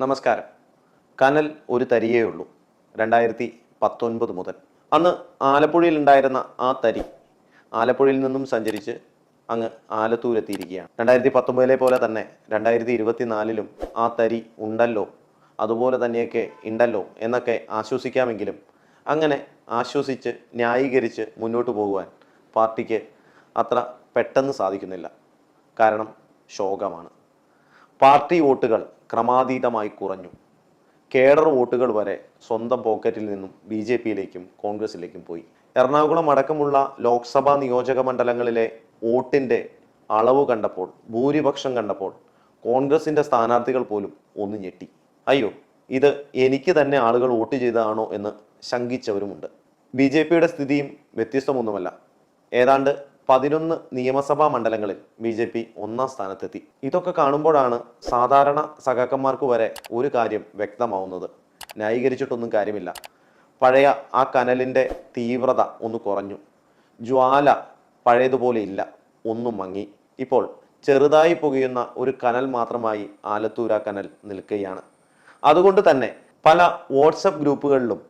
നമസ്കാരം. കനൽ ഒരു തരിയേ ഉള്ളൂ. രണ്ടായിരത്തി പത്തൊൻപത് മുതൽ. അന്ന് ആലപ്പുഴയിൽ ഉണ്ടായിരുന്ന ആ തരി ആലപ്പുഴയിൽ നിന്നും സഞ്ചരിച്ച് അങ്ങ് ആലത്തൂരെത്തിയിരിക്കുകയാണ്. രണ്ടായിരത്തി പത്തൊമ്പതിലെ പോലെ തന്നെ രണ്ടായിരത്തി ഇരുപത്തിനാലിലും ആ തരി ഉണ്ടല്ലോ അതുപോലെ തന്നെയൊക്കെ ഉണ്ടല്ലോ എന്നൊക്കെ ആശ്വസിക്കാമെങ്കിലും അങ്ങനെ ആശ്വസിച്ച് ന്യായീകരിച്ച് മുന്നോട്ട് പോകുവാൻ പാർട്ടിക്ക് അത്ര പെട്ടെന്ന് സാധിക്കുന്നില്ല. കാരണം ശോകമാണ്. പാർട്ടി വോട്ടുകൾ ക്രമാതീതമായി കുറഞ്ഞു. കേഡർ വോട്ടുകൾ വരെ സ്വന്തം പോക്കറ്റിൽ നിന്നും ബി ജെ പിയിലേക്കും കോൺഗ്രസിലേക്കും പോയി. എറണാകുളം അടക്കമുള്ള ലോക്സഭാ നിയോജക മണ്ഡലങ്ങളിലെ വോട്ടിന്റെ അളവ് കണ്ടപ്പോൾ ഭൂരിപക്ഷം കണ്ടപ്പോൾ കോൺഗ്രസിന്റെ സ്ഥാനാർത്ഥികൾ പോലും ഒന്ന് ഞെട്ടി. അയ്യോ ഇത് എനിക്ക് തന്നെ ആളുകൾ വോട്ട് ചെയ്തതാണോ? എന്ന് ശങ്കിച്ചവരുമുണ്ട്. ബി ജെ പിയുടെ സ്ഥിതിയും വ്യത്യസ്തമൊന്നുമല്ല. ഏതാണ്ട് പതിനൊന്ന് നിയമസഭാ മണ്ഡലങ്ങളിൽ ബി ജെ പി ഒന്നാം സ്ഥാനത്തെത്തി. ഇതൊക്കെ കാണുമ്പോഴാണ് സാധാരണ സഖാക്കന്മാർക്ക് വരെ ഒരു കാര്യം വ്യക്തമാവുന്നത്. ന്യായീകരിച്ചിട്ടൊന്നും കാര്യമില്ല. പഴയ ആ കനലിന്റെ തീവ്രത ഒന്ന് കുറഞ്ഞു. ജ്വാല പഴയതുപോലെ ഇല്ല. ഒന്നും മങ്ങി. ഇപ്പോൾ ചെറുതായി പുകയുന്ന ഒരു കനൽ മാത്രമായി ആലത്തൂര കനൽ നിൽക്കുകയാണ്. അതുകൊണ്ട് തന്നെ പല വാട്സപ്പ് ഗ്രൂപ്പുകളിലും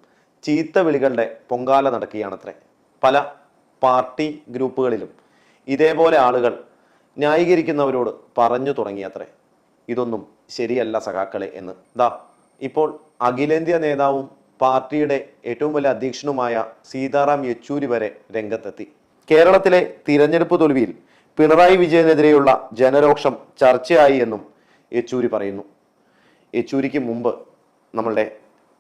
ചീത്ത വിളികളുടെ പൊങ്കാല നടക്കുകയാണത്രേ. പല പാർട്ടി ഗ്രൂപ്പുകളിലും ഇതേപോലെ ആളുകൾ ന്യായീകരിക്കുന്നവരോട് പറഞ്ഞു തുടങ്ങിയത്രേ. ഇതൊന്നും ശരിയല്ല സഖാക്കളെ എന്ന്. ദാ ഇപ്പോൾ അഖിലേന്ത്യാ നേതാവും പാർട്ടിയുടെ ഏറ്റവും വലിയ അധ്യക്ഷനുമായ സീതാറാം യെച്ചൂരി വരെ രംഗത്തെത്തി. കേരളത്തിലെ തിരഞ്ഞെടുപ്പ് തോൽവിയിൽ പിണറായി വിജയനെതിരെയുള്ള ജനരോക്ഷം ചർച്ചയായി എന്നും യെച്ചൂരി പറയുന്നു. യെച്ചൂരിക്ക് മുമ്പ് നമ്മളുടെ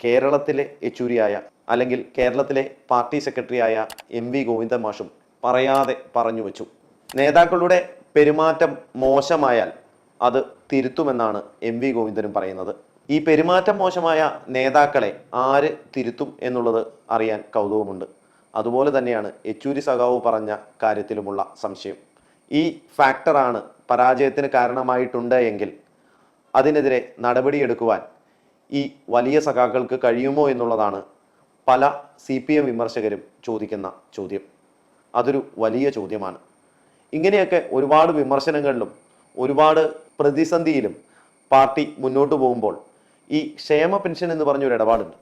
കേരളത്തിലെ യെച്ചൂരിയായ അല്ലെങ്കിൽ കേരളത്തിലെ പാർട്ടി സെക്രട്ടറിയായ എം വി ഗോവിന്ദൻ മാഷും പറയാതെ പറഞ്ഞു വെച്ചു. നേതാക്കളുടെ പെരുമാറ്റം മോശമായാൽ അത് തിരുത്തുമെന്നാണ് എം വി ഗോവിന്ദനും പറയുന്നത്. ഈ പെരുമാറ്റം മോശമായ നേതാക്കളെ ആര് തിരുത്തും എന്നുള്ളത് അറിയാൻ കൗതുകമുണ്ട്. അതുപോലെ തന്നെയാണ് യെച്ചൂരി സഖാവ് പറഞ്ഞ കാര്യത്തിലുമുള്ള സംശയം. ഈ ഫാക്ടറാണ് പരാജയത്തിന് കാരണമായിട്ടുണ്ട് എങ്കിൽ അതിനെതിരെ നടപടിയെടുക്കുവാൻ ഈ വലിയ സഖാക്കൾക്ക് കഴിയുമോ എന്നുള്ളതാണ് പല സി പി എം വിമർശകരും ചോദിക്കുന്ന ചോദ്യം. അതൊരു വലിയ ചോദ്യമാണ്. ഇങ്ങനെയൊക്കെ ഒരുപാട് വിമർശനങ്ങളിലും ഒരുപാട് പ്രതിസന്ധിയിലും പാർട്ടി മുന്നോട്ട് പോകുമ്പോൾ ഈ ക്ഷേമ പെൻഷൻ എന്ന് പറഞ്ഞൊരു ഇടപാടുണ്ട്.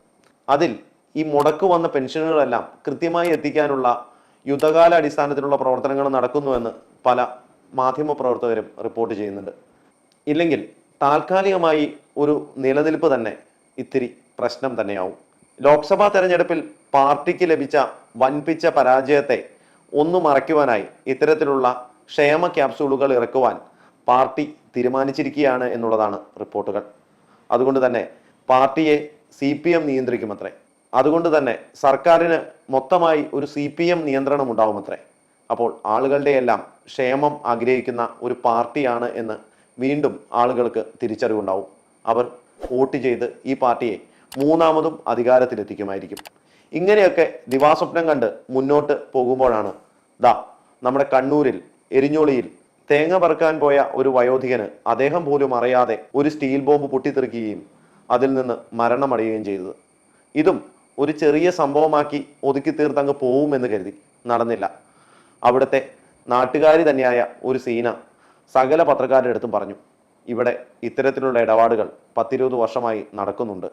അതിൽ ഈ മുടക്ക് വന്ന പെൻഷനുകളെല്ലാം കൃത്യമായി എത്തിക്കാനുള്ള യുദ്ധകാല അടിസ്ഥാനത്തിലുള്ള പ്രവർത്തനങ്ങൾ നടക്കുന്നുവെന്ന് പല മാധ്യമ പ്രവർത്തകരും റിപ്പോർട്ട് ചെയ്യുന്നുണ്ട്. ഇല്ലെങ്കിൽ താൽക്കാലികമായി ഒരു നിലനിൽപ്പ് തന്നെ ഇത്തിരി പ്രശ്നം തന്നെയാവും. ലോക്സഭാ തെരഞ്ഞെടുപ്പിൽ പാർട്ടിക്ക് ലഭിച്ച വൻപിച്ച പരാജയത്തെ ഒന്നു മറയ്ക്കുവാനായി ഇത്തരത്തിലുള്ള ക്ഷേമ ക്യാപ്സൂളുകൾ ഇറക്കുവാൻ പാർട്ടി തീരുമാനിച്ചിരിക്കുകയാണ് എന്നുള്ളതാണ് റിപ്പോർട്ടുകൾ. അതുകൊണ്ട് തന്നെ പാർട്ടിയെ സി പി എം നിയന്ത്രിക്കുമത്രേ. അതുകൊണ്ട് തന്നെ സർക്കാരിന് മൊത്തമായി ഒരു സി പി എം നിയന്ത്രണം ഉണ്ടാവുമത്രേ അപ്പോൾ ആളുകളുടെ എല്ലാം ക്ഷേമം ആഗ്രഹിക്കുന്ന ഒരു പാർട്ടിയാണ് എന്ന് വീണ്ടും ആളുകൾക്ക് തിരിച്ചറിവുണ്ടാവും. അവർ വോട്ട് ചെയ്ത് ഈ പാർട്ടിയെ മൂന്നാമതും അധികാരത്തിലെത്തിക്കുമായിരിക്കും. ഇങ്ങനെയൊക്കെ ദിവാസ്വപ്നം കണ്ട് മുന്നോട്ട് പോകുമ്പോഴാണ് ദാ നമ്മുടെ കണ്ണൂരിൽ എരിഞ്ഞോളിയിൽ തേങ്ങ പറക്കാൻ പോയ ഒരു വയോധികന് അദ്ദേഹം പോലും അറിയാതെ ഒരു സ്റ്റീൽ ബോംബ് പൊട്ടിത്തെറിക്കുകയും അതിൽ നിന്ന് മരണമടയുകയും ചെയ്തത്. ഇതും ഒരു ചെറിയ സംഭവമാക്കി ഒതുക്കി തീർത്തങ്ങ് പോവുമെന്ന് കരുതി നടന്നില്ല. അവിടുത്തെ നാട്ടുകാരി തന്നെയായ ഒരു സീന സകല പത്രക്കാരുടെ അടുത്തും പറഞ്ഞു ഇവിടെ ഇത്തരത്തിലുള്ള ഇടപാടുകൾ പത്തിരുപത് വർഷമായി നടക്കുന്നുണ്ട്.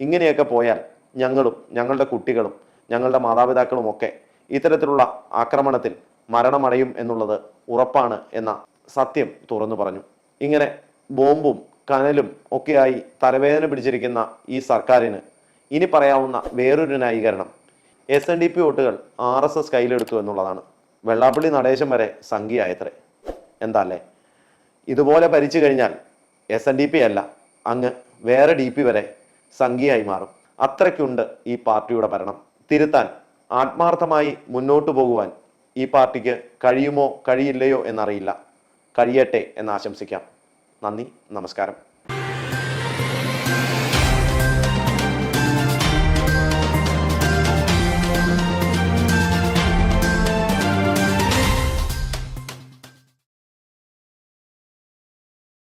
ഇങ്ങനെയൊക്കെ പോയാൽ ഞങ്ങളും ഞങ്ങളുടെ കുട്ടികളും ഞങ്ങളുടെ മാതാപിതാക്കളും ഒക്കെ ഇത്തരത്തിലുള്ള ആക്രമണത്തിൽ മരണമടയും എന്നുള്ളത് ഉറപ്പാണ് എന്ന സത്യം തുറന്നു പറഞ്ഞു. ഇങ്ങനെ ബോംബും കനലും ഒക്കെയായി തലവേദന പിടിച്ചിരിക്കുന്ന ഈ സർക്കാരിന് ഇനി പറയാവുന്ന വേറൊരു ന്യായീകരണം. എസ് എൻ ഡി പി വോട്ടുകൾ ആർ എസ് എസ് കയ്യിലെടുത്തു എന്നുള്ളതാണ്. വെള്ളാപ്പള്ളി നടേശം വരെ സംഖ്യയായത്രേ എന്താ അല്ലേ ഇതുപോലെ ഭരിച്ചു കഴിഞ്ഞാൽ എസ് എൻ ഡി പി അല്ല അങ്ങ് വേറെ ഡി പി വരെ സംഖ്യയായി മാറും. അത്രയ്ക്കുണ്ട് ഈ പാർട്ടിയുടെ ഭരണം. തിരുത്താൻ ആത്മാർത്ഥമായി മുന്നോട്ട് പോകുവാൻ ഈ പാർട്ടിക്ക് കഴിയുമോ കഴിയില്ലയോ എന്നറിയില്ല. കഴിയട്ടെ എന്ന് ആശംസിക്കാം. നന്ദി നമസ്കാരം.